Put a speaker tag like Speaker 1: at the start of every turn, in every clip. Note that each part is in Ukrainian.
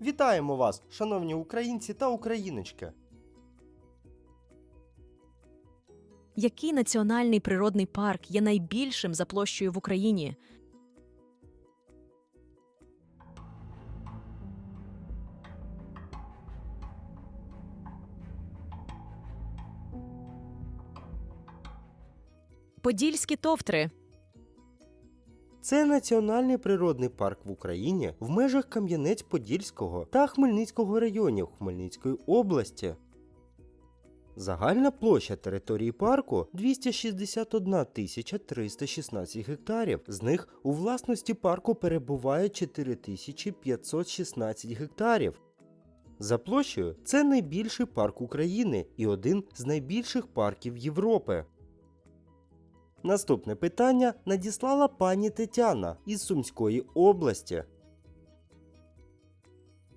Speaker 1: Вітаємо вас, шановні українці та україночки!
Speaker 2: Який національний природний парк є найбільшим за площею в Україні? Подільські товтри.
Speaker 1: Це національний природний парк в Україні в межах Кам'янець-Подільського та Хмельницького районів Хмельницької області. Загальна площа території парку 261 316 гектарів. З них у власності парку перебуває 4516 гектарів. За площею це найбільший парк України і один з найбільших парків Європи. Наступне питання надіслала пані Тетяна із Сумської області.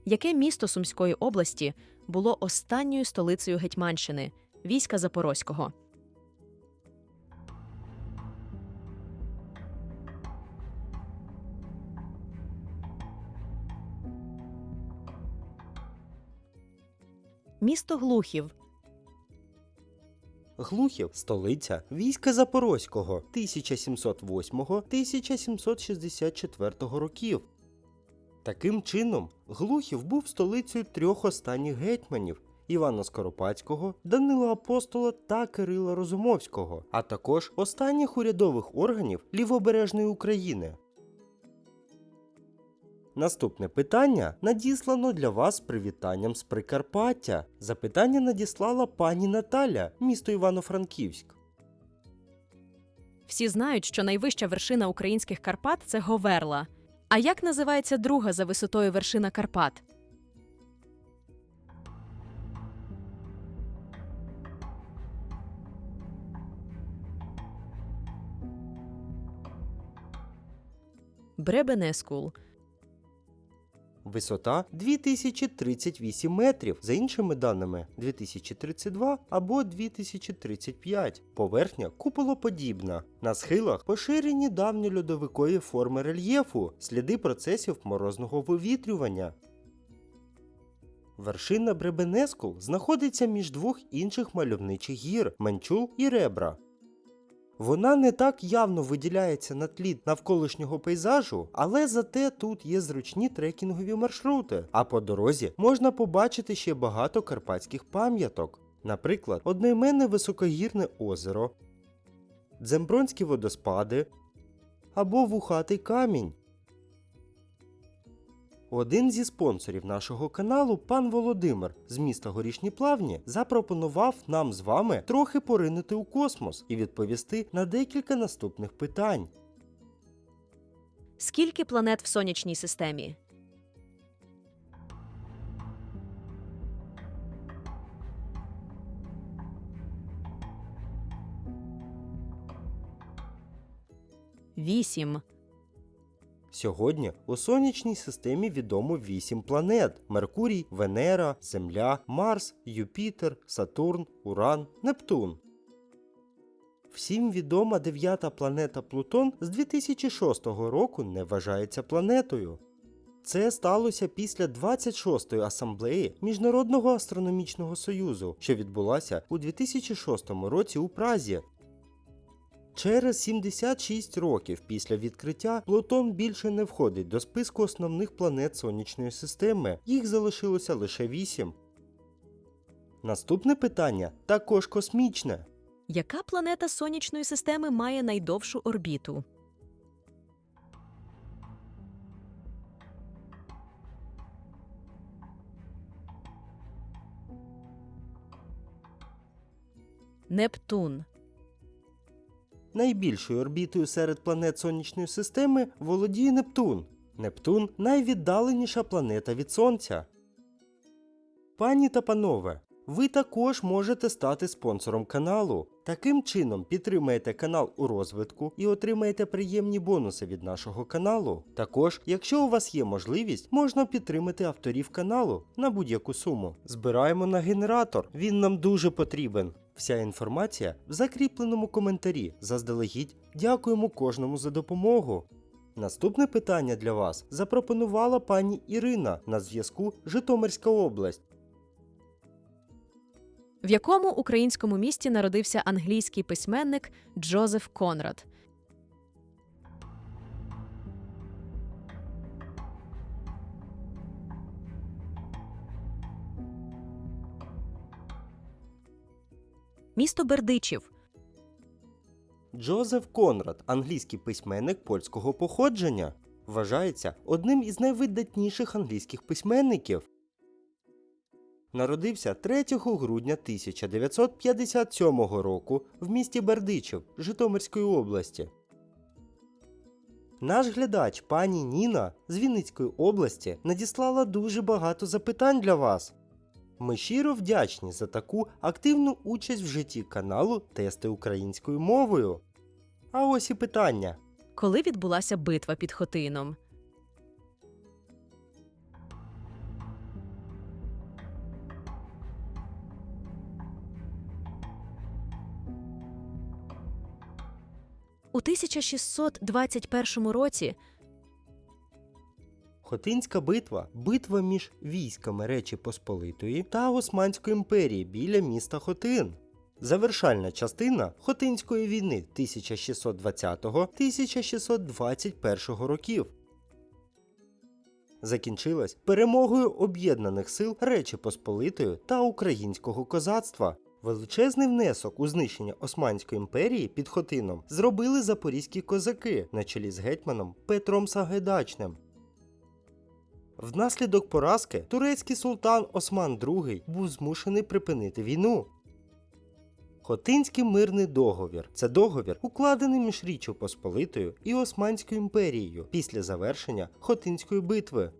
Speaker 2: Яке місто Сумської області було останньою столицею Гетьманщини війська Запорозького? Місто Глухів.
Speaker 1: Глухів столиця війська Запорозького 1708-1764 років. Таким чином, Глухів був столицею трьох останніх гетьманів Івана Скоропадського, Данила Апостола та Кирила Розумовського, а також останніх урядових органів Лівобережної України. Наступне питання надіслано для вас привітанням з Прикарпаття. Запитання надіслала пані Наталя, місто Івано-Франківськ.
Speaker 2: Всі знають, що найвища вершина українських Карпат це Говерла. А як називається друга за висотою вершина Карпат? Бребенескул.
Speaker 1: Висота 2038 метрів, за іншими даними 2032 або 2035. Поверхня куполоподібна. На схилах поширені давньольодовикові форми рельєфу, сліди процесів морозного вивітрювання. Вершина Бребенескул знаходиться між двох інших мальовничих гір Менчул і Ребра. Вона не так явно виділяється на тлі навколишнього пейзажу, але зате тут є зручні трекінгові маршрути. А по дорозі можна побачити ще багато карпатських пам'яток. Наприклад, одноіменне високогірне озеро, дзембронські водоспади або вухатий камінь. Один зі спонсорів нашого каналу, пан Володимир з міста Горішні Плавні, запропонував нам з вами трохи поринути у космос і відповісти на декілька наступних питань.
Speaker 2: Скільки планет в сонячній системі? Вісім.
Speaker 1: Сьогодні у сонячній системі відомо 8 планет: Меркурій, Венера, Земля, Марс, Юпітер, Сатурн, Уран, Нептун. Всім відома дев'ята планета Плутон з 2006 року не вважається планетою. Це сталося після 26-ї асамблеї Міжнародного астрономічного союзу, що відбулася у 2006 році у Празі. Через 76 років після відкриття Плутон більше не входить до списку основних планет сонячної системи. Їх залишилося лише 8. Наступне питання також космічне.
Speaker 2: Яка планета сонячної системи має найдовшу орбіту? Нептун.
Speaker 1: Найбільшою орбітою серед планет сонячної системи володіє Нептун. Нептун найвіддаленіша планета від Сонця. Пані та панове, ви також можете стати спонсором каналу. Таким чином підтримаєте канал у розвитку і отримаєте приємні бонуси від нашого каналу. Також, якщо у вас є можливість, можна підтримати авторів каналу на будь-яку суму. Збираємо на генератор, він нам дуже потрібен. Вся інформація в закріпленому коментарі. Заздалегідь дякуємо кожному за допомогу. Наступне питання для вас запропонувала пані Ірина на зв'язку Житомирська область.
Speaker 2: В якому українському місті народився англійський письменник Джозеф Конрад? Місто Бердичів.
Speaker 1: Джозеф Конрад, англійський письменник польського походження, вважається одним із найвидатніших англійських письменників. Народився 3 грудня 1957 року в місті Бердичів Житомирської області. Наш глядач пані Ніна з Вінницької області надіслала дуже багато запитань для вас. Ми щиро вдячні за таку активну участь в житті каналу Тести українською мовою. А ось і питання.
Speaker 2: Коли відбулася битва під Хотином? У 1621 році
Speaker 1: Хотинська битва битва між військами Речі Посполитої та Османської імперії біля міста Хотин. Завершальна частина Хотинської війни 1620-1621 років. Закінчилась перемогою об'єднаних сил Речі Посполитої та українського козацтва. Величезний внесок у знищення Османської імперії під Хотином зробили запорізькі козаки на чолі з гетьманом Петром Сагайдачним. Внаслідок поразки турецький султан Осман II був змушений припинити війну. Хотинський мирний договір це договір, укладений між Річчю Посполитою і Османською імперією після завершення Хотинської битви.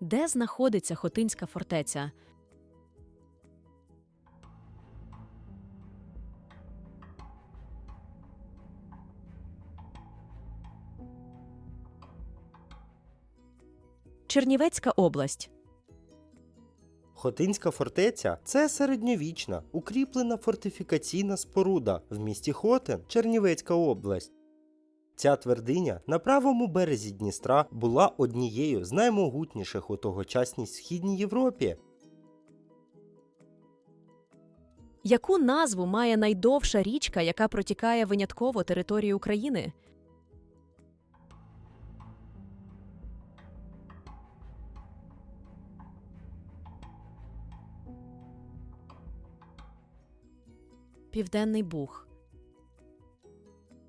Speaker 2: Де знаходиться Хотинська фортеця? Чернівецька область.
Speaker 1: Хотинська фортеця це середньовічна, укріплена фортифікаційна споруда в місті Хотин, Чернівецька область. Ця твердиня на правому березі Дністра була однією з наймогутніших у тогочасній східній Європі.
Speaker 2: Яку назву має найдовша річка, яка протікає винятково територію України? Південний Буг.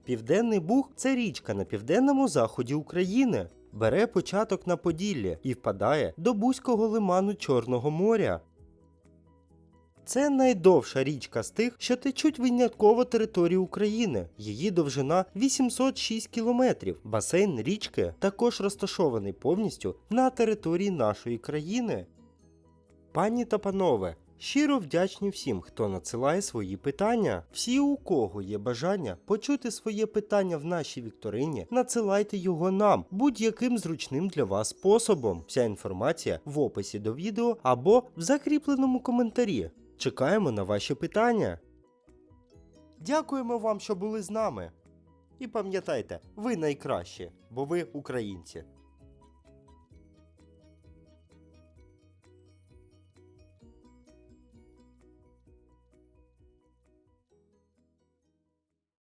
Speaker 1: Південний Буг це річка на південному заході України. Бере початок на Поділлі і впадає до Бузького лиману Чорного моря. Це найдовша річка з тих, що течуть винятково територію України. Її довжина 806 кілометрів. Басейн річки також розташований повністю на території нашої країни. Пані та панове, щиро вдячні всім, хто надсилає свої питання. Всі, у кого є бажання почути своє питання в нашій вікторині, надсилайте його нам будь-яким зручним для вас способом. Вся інформація в описі до відео або в закріпленому коментарі. Чекаємо на ваші питання. Дякуємо вам, що були з нами. І пам'ятайте, ви найкращі, бо ви українці.